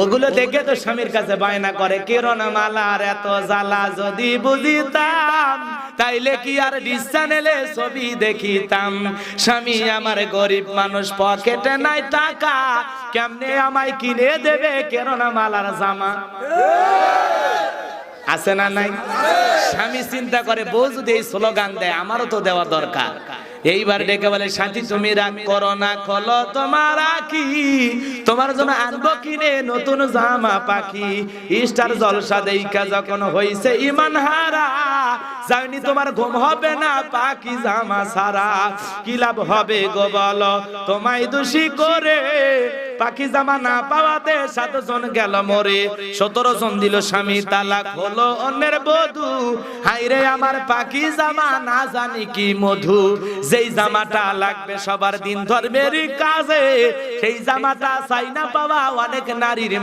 ওগুলো দেখে তো স্বামীর কাছে বায়না করে কিরণ মালার এত জ্বালা যদি বুঝিতাম, তাইলে কি আর ডিস ছবি দেখিতাম? স্বামী, আমার গরিব মানুষ পকেটে নাই টাকা, কেমনে আমায় কিনে দেবে কেরোনা মালার জামা? আছে না নাই? স্বামী চিন্তা করে, বউ যদি এই স্লোগান দেয়, আমারও তো দেওয়া দরকার। এইবার ডেকে বলে সাথী তুমি রাগ করো না, খোলো তোমার আখি তোমার জন্য আনব কিনে নতুন জামা পাখি। ইস্টার জলসা দেইকা যখন হইছে ইমান হারা, জানি তোমার ঘুম হবে না পাখি জামা সারা কি লাভ হবে গো বলো, তোমায় দোষী করে পাখি জামা না পাওয়াতে সাতজন গেল মরে। সতেরো জন দিল স্বামী, তালাক হলো অন্যের বধু। হাইরে আমার পাখি জামা না জানি কি মধু। যেই জামাটা লাগবে সবার দিন ধর্মেরই কাজে, সেই জামাটা চাই না পাওয়া অনেক নারীর